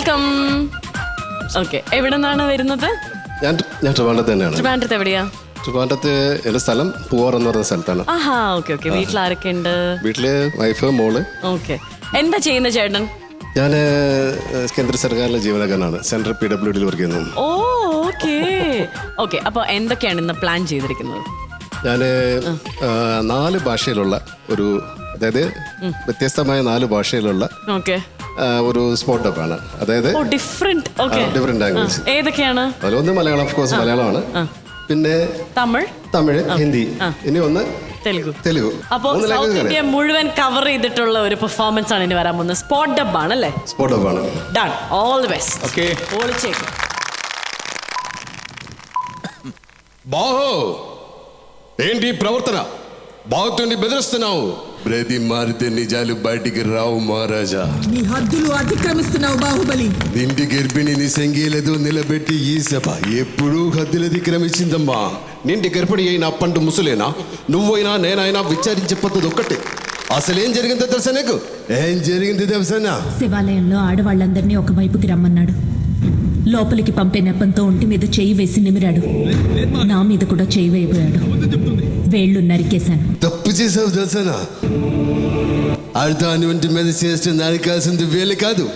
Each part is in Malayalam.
വെൽക്കം. ഓക്കെ എവിടെ നിന്നാണ് വരുന്നത്? ഞാൻ ഞാൻ ട്രിവാൻഡ്രത്ത് തന്നെയാണ്. ട്രിവാൻഡ്രത്ത് എവിടെയാ? ട്രിവാൻഡ്രത്ത് എന്റെ സ്ഥലം പൂവാർ എന്ന് പറയുന്ന സ്ഥലത്താണ്. ആഹാ ഓക്കെ ഓക്കെ. വീട്ടിൽ ആരൊക്കെ ഉണ്ട് വീട്ടിൽ വൈഫ് മോൾ. ഓക്കെ. എന്താ ചെയ്യുന്ന ചേട്ടൻ? ഞാൻ കേന്ദ്ര സർക്കാരിലെ ജീവനക്കാരനാണ്. സെൻട്രൽ പി ഡബ്ല്യു ഡിയിൽ വർക്ക് ചെയ്യുന്നു. Oh okay. ഓക്കെ അപ്പോൾ എന്തൊക്കെയാണ് ഇന്ന് പ്ലാൻ ചെയ്തിരിക്കുന്നത്? ഞാൻ നാല് ഭാഷയിലുള്ള ഒരു അതായത് വ്യത്യസ്തമായ നാല് ഭാഷയിലുള്ള ഒരു സ്പോട്ട് അപ്പാണ് അതായത് ഓ ഡിഫറെന്റ് ഓക്കെ ഡിഫറെന്റ് ലാംഗ്വേജ് ഏതൊക്കെയാണ് അതിലൊന്ന് മലയാളം ഓഫ് കോഴ്സ് മലയാളമാണ് പിന്നെ തമിഴ് തമിഴ് ഹിന്ദി ഇനി ഒന്ന് തെലുഗു തെലുഗു അപ്പോ മൂന്ന് സൗത്ത് ലാംഗ്വേജ് ഇന്ത്യ മുഴുവൻ കവർ ചെയ്തിട്ടുള്ള ഒരു പെർഫോമൻസ് ആണ് ഇനി വരാൻ പോകുന്നത് സ്പോട്ട് ഡബ് ആണ് അല്ലേ സ്പോട്ട് അപ്പാണ് done all the best Okay. ഓളിച്ചേക്കും బాహో ఏంటి ఈ ప్రవర్తన బాగుతుండి బెదిరిస్తున్నావు బ్రతి మారితే నిజాలు బయటికి రావు మహారాజా. నీ హద్దులు అతిక్రమిస్తున్నావు బాహుబలి. నిండి గర్భిణిని సంగీలతో నిలబెట్టి ఈ సభ ఎప్పుడూ హద్దులు అతిక్రమించిందమ్మా నిండి గర్భిణి అయిన అప్పంటు ముసలేనా? నువ్వైనా నేనైనా విచారించే పద్ధతి ఒక్కటే. అసలేం జరిగిందో తెలుసా నీకు? ఏం జరిగింది తెలుసా శివాలయంలో ఆడవాళ్ళందరినీ ఒకవైపుకి రమ్మన్నాడు. లోపలికి పంపే నెపంతో ఒంటి మీద చేయి వేసి నిమిరాడు. నా మీద కూడా చేయి వేయబోయాడు. వేళ్ళు నరికేశాను. తప్పు చేసావు తెలుసానా? అర్థాన్ని ఒంటి మీద చేస్తే నరికాల్సింది వేలు కాదు.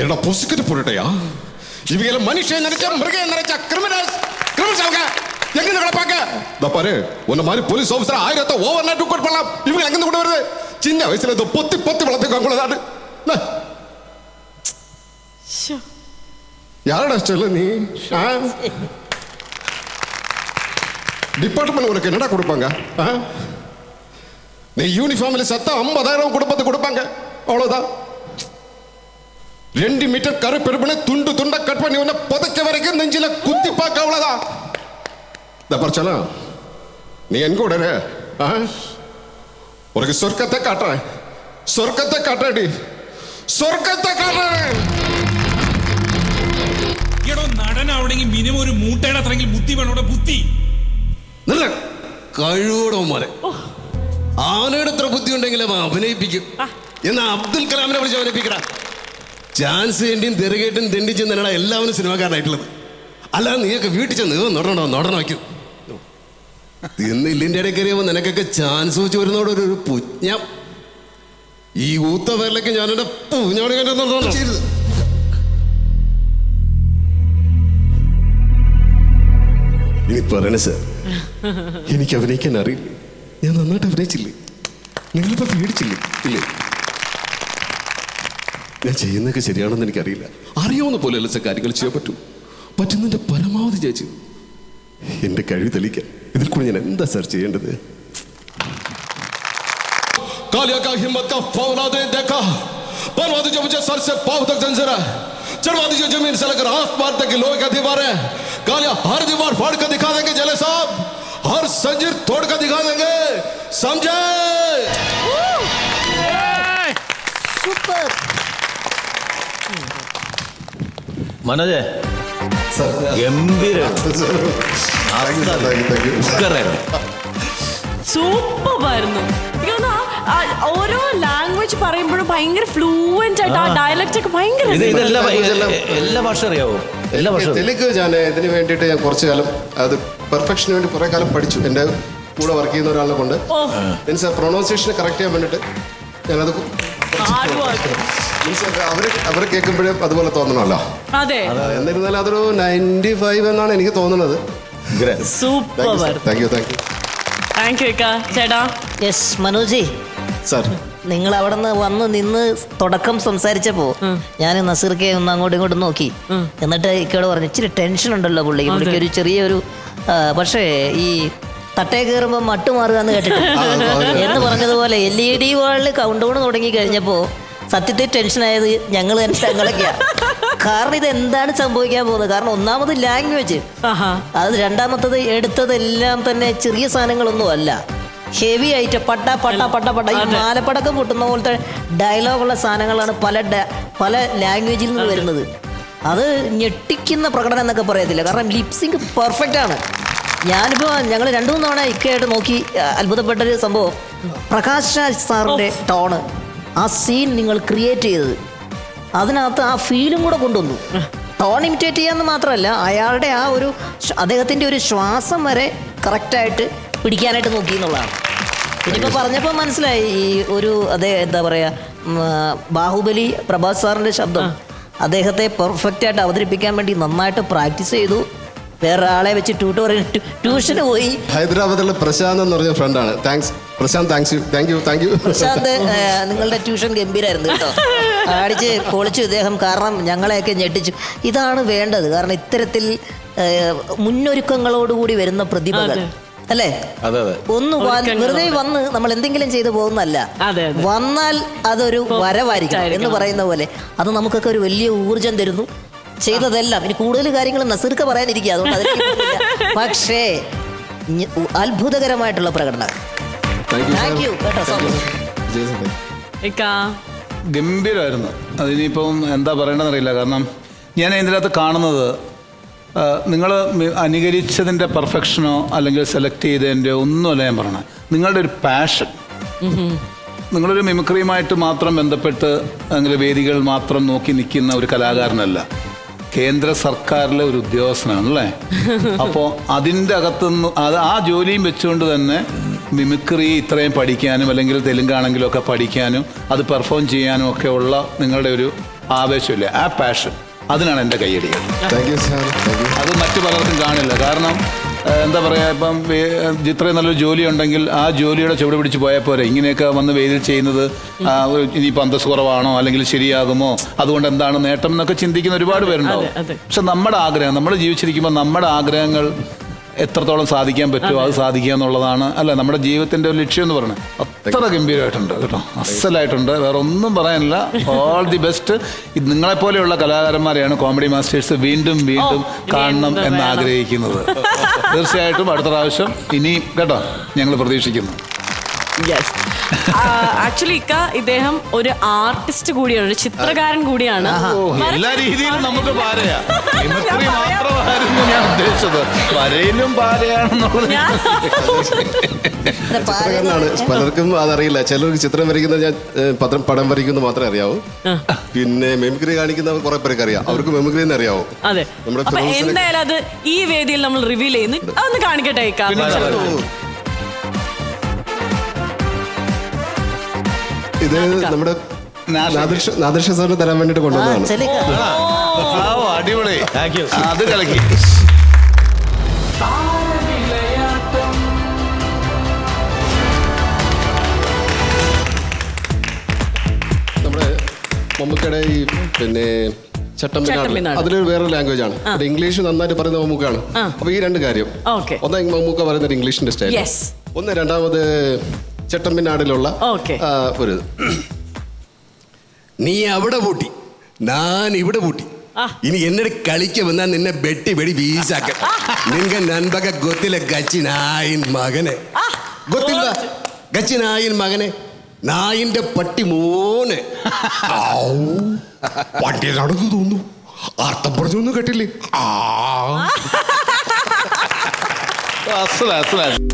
என்னடா பொசுக்கிட்டு போட்டுட்டயா? இவங்க மனுஷன் நினைச்சா மிருகம் நினைச்சா கிரிமினல் கிரிமினல்ஸ் அவங்க. எங்க இருந்து கிடப்பாங்க இந்த பாரு உன்ன மாதிரி போலீஸ் ஆஃபீஸர் ஆயிரத்தை ஓவர் நைட் ரிப்போர்ட் பண்ணலாம். இவங்க எங்க இருந்து கூட வருது? சின்ன வயசுல இந்த பொத்தி பொத்தி வளர்த்துக்காங்களா யாரடா சொல்லு நீ? டிபார்ட்மெண்ட் உனக்கு என்னடா கொடுப்பாங்க? நீ யூனிஃபார்மில் சத்தா ஐம்பதாயிரம் குடும்பத்துக்கு கொடுப்பாங்க. அவ்வளவுதான். ரெண்டு மீட்டர் கரு பெருமனை துண்டு துண்டா கட் பண்ணி உன்னை புதைச்ச வரைக்கும் நெஞ்சில குத்தி பார்க்க அவ்வளவுதான் இந்த பரிச்சலாம் நீ என் கூட இரு. ஆ? உனக்கு சொர்க்கத்தை காட்டுறேன் சொர்க்கத்தை காட்டுறேடி சொர்க்கத்தை காட்டுறேன் എടോ നടനാവണമെങ്കിൽ മിനിമം ഒരു മൂട്ടയുടെ അത്രയെങ്കിൽ ബുദ്ധി വേണം ഇവിടെ ബുദ്ധി നല്ല കഴിവോടെ മോനെ ആനയുടെ അത്ര ബുദ്ധി ഉണ്ടെങ്കിൽ അവൻ അഭിനയിപ്പിക്കും എന്നാ അബ്ദുൽ കലാമിനെ വിളിച്ച് അഭിനയിപ്പിക്കടാ ചാൻസ് വേണ്ടിയും തെറുകേട്ടും തെണ്ടിച്ചും തന്നെയാണ് എല്ലാവരും സിനിമാക്കാരനായിട്ടുള്ളത്. അല്ലാതെ നീയൊക്കെ വീട്ടിൽ ചെന്ന് നോടണോ നടണോ വയ്ക്കും. ഇന്ന് ഇല്ലിന്റെ ഇടയിൽ കയറിയപ്പോൾ നിനക്കൊക്കെ ചാൻസ് വെച്ച് വരുന്നതോടെ ഒരു പുജ്ഞം ഈ ഊത്ത പേരിലേക്ക് ഞാൻ എന്റെ കണ്ടു ഇനി പറയണ സാർ. എനിക്ക് അഭിനയിക്കാൻ അറിയില്ല. ഞാൻ നന്നായിട്ട് അഭിനയിച്ചില്ലേ? നിങ്ങളിപ്പോ പേടിച്ചില്ലേ? ഇല്ലേ? ഞാൻ ചെയ്യുന്നതൊക്കെ ശരിയാണെന്ന് എനിക്കറിയില്ല അറിയാവുന്ന പോലെയല്ല സാർ കാര്യങ്ങൾ ചെയ്യാൻ പറ്റും പറ്റുന്നതിന്റെ പരമാവധി ചേച്ചി എന്റെ കഴിവ് തെളിയിക്കാൻ ഇതിൽ കൂടി ഞാൻ എന്താ സാർ ചെയ്യേണ്ടത് कालिया का हिम्मत का फौलादे देखा बनवा दीजिए मुझे सर से पाँव तक जंजीर है चढ़वा दीजिए जमीन से लेकर आसमान तक की लोहे का दीवार है कालिया हर दीवार फाड़ कर दिखा देंगे जले साहब हर संजीर तोड़ कर दिखा देंगे समझे മനോജെ സൂപ്പറായിരുന്നു ഓരോ ലാംഗ്വേജ് പറയുമ്പോഴും ഭയങ്കര ഫ്ലൂവന്റ് ആയിട്ട് ആ ഡയലക്റ്റ് ഒക്കെ ഭയങ്കര ഇതെല്ലാം എല്ലാ ഭാഷ അറിയാവോ? എല്ലാ ഭാഷ? തെലുങ്ക് ഞാൻ ഇതിന് വേണ്ടിയിട്ട് ഞാൻ കുറച്ച് കാലം അത് പെർഫെക്ഷന് വേണ്ടി കുറെ കാലം പഠിച്ചു. എന്റെ കൂടെ വർക്ക് ചെയ്യുന്ന ഒരാളെ കൊണ്ട്. മീൻസ് പ്രൊണൗൺസിയേഷൻ കറക്റ്റ് ചെയ്യാൻ വേണ്ടിയിട്ട് ഞാനത് അവർ അവർ കേൾക്കുമ്പോഴും അതുപോലെ തോന്നണമല്ലോ. അതെ. എന്നിരുന്നാലും അതൊരു നയന്റി ഫൈവ് എന്നാണ് എനിക്ക് തോന്നുന്നത്. Super thank you thank you thank you ചേട്ടാ? യെസ് മനോജി. സാർ നിങ്ങൾ അവിടെ നിന്ന് വന്ന് നിന്ന് തുടക്കം സംസാരിച്ചപ്പോ ഞാൻ നസീർക്കെ ഒന്ന് അങ്ങോട്ടും ഇങ്ങോട്ടും നോക്കി. എന്നിട്ട് ഇക്കോട് പറഞ്ഞു ഇച്ചിരി ടെൻഷൻ ഉണ്ടല്ലോ പുള്ളിക്ക് പുള്ളിക്ക് ഒരു ചെറിയൊരു പക്ഷേ ഈ തട്ടേ കയറുമ്പോൾ മട്ട് മാറുക എന്ന് കേട്ടിട്ട് എന്ന് പറഞ്ഞതുപോലെ എൽ ഇ ഡി വാളിൽ കൗണ്ട് ഡൗൺ തുടങ്ങി കഴിഞ്ഞപ്പോൾ സത്യത്തിൽ ടെൻഷനായത് ഞങ്ങൾ തന്നെ ഞങ്ങളൊക്കെയാണ് കാരണം ഇത് എന്താണ് സംഭവിക്കാൻ പോകുന്നത്? കാരണം ഒന്നാമത് ലാംഗ്വേജ് ആഹാ. അത് രണ്ടാമത്തത് എടുത്തതെല്ലാം തന്നെ ചെറിയ സാധനങ്ങളൊന്നും അല്ല. ഹെവി ആയിട്ട് പട്ട പട്ട പട്ട പട്ട. ഈ മാലപ്പടക്കം പൊട്ടുന്ന പോലത്തെ ഡയലോഗുള്ള സാധനങ്ങളാണ് പല പല ലാംഗ്വേജിൽ നിന്ന് വരുന്നത്. അത് ഞെട്ടിക്കുന്ന പ്രകടനം എന്നൊക്കെ പറയത്തില്ല. കാരണം ലിപ്സിങ് പെർഫെക്റ്റ് ആണ്. ഞാനിപ്പോൾ ഞങ്ങൾ രണ്ടു മൂന്ന് തവണ ഇക്കയായിട്ട് നോക്കി അത്ഭുതപ്പെട്ട ഒരു സംഭവം. പ്രകാശ് രാജ് സാറിന്റെ ടോണ് ആ സീൻ നിങ്ങൾ ക്രിയേറ്റ് ചെയ്തത്. അതിനകത്ത് ആ ഫീലും കൂടെ കൊണ്ടുവന്നു. ടോൺ ഇമിറ്റേറ്റ് ചെയ്യാന്ന് മാത്രമല്ല അയാളുടെ ആ ഒരു അദ്ദേഹത്തിന്റെ ഒരു ശ്വാസം വരെ കറക്റ്റായിട്ട് പിടിക്കാനായിട്ട് നോക്കി എന്നുള്ളതാണ്. ഇനിയിപ്പോൾ പറഞ്ഞപ്പോൾ മനസ്സിലായി ഈ ഒരു അതേ എന്താ പറയാ ബാഹുബലി പ്രഭാസ് സാറിന്റെ ശബ്ദം. അദ്ദേഹത്തെ പെർഫെക്റ്റ് ആയിട്ട് അവതരിപ്പിക്കാൻ വേണ്ടി നന്നായിട്ട് പ്രാക്ടീസ് ചെയ്തു. വേറെ ആളെ വെച്ച് ട്യൂട്ടോറിയൽ ട്യൂഷന് പോയി. ഹൈദരാബാദിലെ പ്രശാന്ത് എന്ന് പറഞ്ഞ ഫ്രണ്ടാണ് thanks Prashanth thanks you thank you thank you Prashanth നിങ്ങളുടെ ട്യൂഷൻ ഗംഭീരായിരുന്നു കേട്ടോ. അടിച്ച് പൊളിച്ചു ഇദ്ദേഹം. കാരണം ഞങ്ങളെയൊക്കെ ഞെട്ടിച്ചു. ഇതാണ് വേണ്ടത്. കാരണം ഇത്തരത്തിൽ മുന്നൊരുക്കങ്ങളോടുകൂടി വരുന്ന പ്രതിഭകൾ. അല്ലേ? ഒന്ന് വെറുതെ വന്ന് നമ്മൾ എന്തെങ്കിലും ചെയ്തു പോകുന്നല്ല. വന്നാൽ അതൊരു വരവായിരിക്കും എന്ന്. പറയുന്ന പോലെ. അത് നമുക്കൊക്കെ ഒരു വലിയ ഊർജം തരുന്നു. ചെയ്തതെല്ലാം. ഇനി കൂടുതൽ കാര്യങ്ങൾ നസീർക്ക് പറയാനിരിക്കുക. അതുകൊണ്ട് അതിലേക്ക്. പക്ഷേ അത്ഭുതകരമായിട്ടുള്ള പ്രകടനം. താങ്ക് യു കേട്ടോ സോ മച്ച് ഗംഭീരമായിരുന്നു. അതിനിപ്പം എന്താ പറയണമെന്നറിയില്ല കാരണം ഞാൻ ഇതിനകത്ത് കാണുന്നത് നിങ്ങൾ അനുകരിച്ചതിന്റെ പെർഫെക്ഷനോ അല്ലെങ്കിൽ സെലക്ട് ചെയ്തതിന്റെ ഒന്നുമല്ല ഞാൻ പറയണത് നിങ്ങളുടെ ഒരു പാഷൻ. നിങ്ങളൊരു മിമിക്രിയുമായിട്ട് മാത്രം ബന്ധപ്പെട്ട് അല്ലെങ്കിൽ വേദികൾ മാത്രം നോക്കി നിൽക്കുന്ന ഒരു കലാകാരനല്ല. കേന്ദ്ര സർക്കാരിലെ ഒരു ഉദ്യോഗസ്ഥനാണ് അല്ലേ അപ്പോൾ അതിന്റെ അകത്തുനിന്ന് അത് ആ ജോലിയും വെച്ചുകൊണ്ട് തന്നെ മിമിക്രി ഇത്രയും പഠിക്കാനും അല്ലെങ്കിൽ തെലുങ്കാണെങ്കിലും ഒക്കെ പഠിക്കാനും അത് പെർഫോം ചെയ്യാനും ഒക്കെ ഉള്ള നിങ്ങളുടെ ഒരു ആവേശമില്ലേ? ആ പാഷൻ അതിനാണ് എന്റെ താങ്ക് അത് മറ്റു പലർക്കും കാണില്ല. കാരണം എന്താ പറയുക ഇപ്പം ഇത്രയും നല്ലൊരു ജോലി ഉണ്ടെങ്കിൽ ആ ജോലിയുടെ ചുവട് പിടിച്ച് പോയാൽ പോരെ ഇങ്ങനെയൊക്കെ വന്ന് വെയിൽ ചെയ്യുന്നത് ഇനിയിപ്പോൾ അന്തസ് കുറവാണോ അല്ലെങ്കിൽ ശരിയാകുമോ അതുകൊണ്ട് എന്താണ് നേട്ടം എന്നൊക്കെ ചിന്തിക്കുന്ന ഒരുപാട് പേരുണ്ടാവും. പക്ഷെ നമ്മുടെ ആഗ്രഹം നമ്മൾ ജീവിച്ചിരിക്കുമ്പോൾ നമ്മുടെ ആഗ്രഹങ്ങൾ എത്രത്തോളം സാധിക്കാൻ പറ്റുമോ അത് സാധിക്കുക എന്നുള്ളതാണ്. അല്ല നമ്മുടെ ജീവിതത്തിന്റെ ഒരു ലക്ഷ്യം എന്ന് പറയുന്നത് അത്ര ഗംഭീരമായിട്ടുണ്ട് കേട്ടോ. അസലായിട്ടുണ്ട്. വേറെ ഒന്നും പറയാനില്ല. ഓൾ ദി ബെസ്റ്റ് ഇത് നിങ്ങളെപ്പോലെയുള്ള കലാകാരന്മാരെയാണ് കോമഡി മാസ്റ്റേഴ്സ് വീണ്ടും വീണ്ടും കാണണം എന്ന്. ആഗ്രഹിക്കുന്നത് തീർച്ചയായിട്ടും അടുത്ത പ്രാവശ്യം ഇനിയും കേട്ടോ ഞങ്ങൾ പ്രതീക്ഷിക്കുന്നു. യെസ് ആക്ച്വലി ഇക്ക ഇദ്ദേഹം ഒരു ആർട്ടിസ്റ്റ് കൂടിയാണ് ഒരു ചിത്രകാരൻ കൂടിയാണ്. എല്ലാ രീതിയിലും നമുക്ക് പാരയാ മിമിക്രി മാത്രമായിരുന്നു ഞാൻ ഉദ്ദേശിച്ചത്. വരയിലും പാരയാണെന്നുള്ളത് ഞാൻ ചിത്രകാരനാണ്. പലർക്കും അതറിയില്ല. ചിലർക്ക് ചിത്രം വരയ്ക്കുന്ന ഞാൻ പത്രം പടം വരയ്ക്കുന്നത് മാത്രമേ അറിയാവൂ. പിന്നെ മെമിക്രി കാണിക്കുന്ന കുറെ പേർക്ക് അറിയാം. അവർക്ക് മെമിക്രി എന്ന് അറിയാവോ. അതെ. നമ്മുടെ എന്തായാലും അത് ഈ വേദിയിൽ നമ്മൾ റിവീൽ ചെയ്യുന്നു. അതൊന്ന് കാണിക്കട്ടെ ഇത് നമ്മുടെ നാദിർ. നാദിർഷ സാറിന് തരാൻ വേണ്ടിട്ട് കൊണ്ടുവന്നതാണ്. അടിപൊളി. അത് കലക്കി നമ്മുടെ മമ്മൂക്കയുടെ ഈ പിന്നെ ചട്ടമ്പിനാട്. അതിലൊരു വേറെ ലാംഗ്വേജ് ആണ്. അത് ഇംഗ്ലീഷ് നന്നായിട്ട് പറയുന്ന മമ്മൂക്കാണ്. അപ്പൊ ഈ രണ്ട് കാര്യം. Okay. ഒന്ന് മമ്മൂക്ക പറയുന്നത് ഇംഗ്ലീഷിന്റെ സ്റ്റൈൽ Yes. ഒന്ന് രണ്ടാമത് ചട്ടമ്പിനാടിലുള്ള ഒരു. നീ അവിടെ പൂട്ടി. ഞാൻ ഇവിടെ പൂട്ടി. ഇനി എന്നോട് കളിക്ക വന്നാ നിന്നെ വെട്ടി വെടി വീശാക്ക നിങ്ങ നൻപക ഗൊത്തിലെ ഗച്ചിനായിൻ മകനെ. ഗൊത്തില്ല ഗച്ചിനായിൻ മകനെ. നായിന്റെ പട്ടി മോനെ. വണ്ടി നടന്നു തോന്നുന്നു. അർത്ഥം പറഞ്ഞൊന്നും കേട്ടില്ലേ? ആ. അസല അസല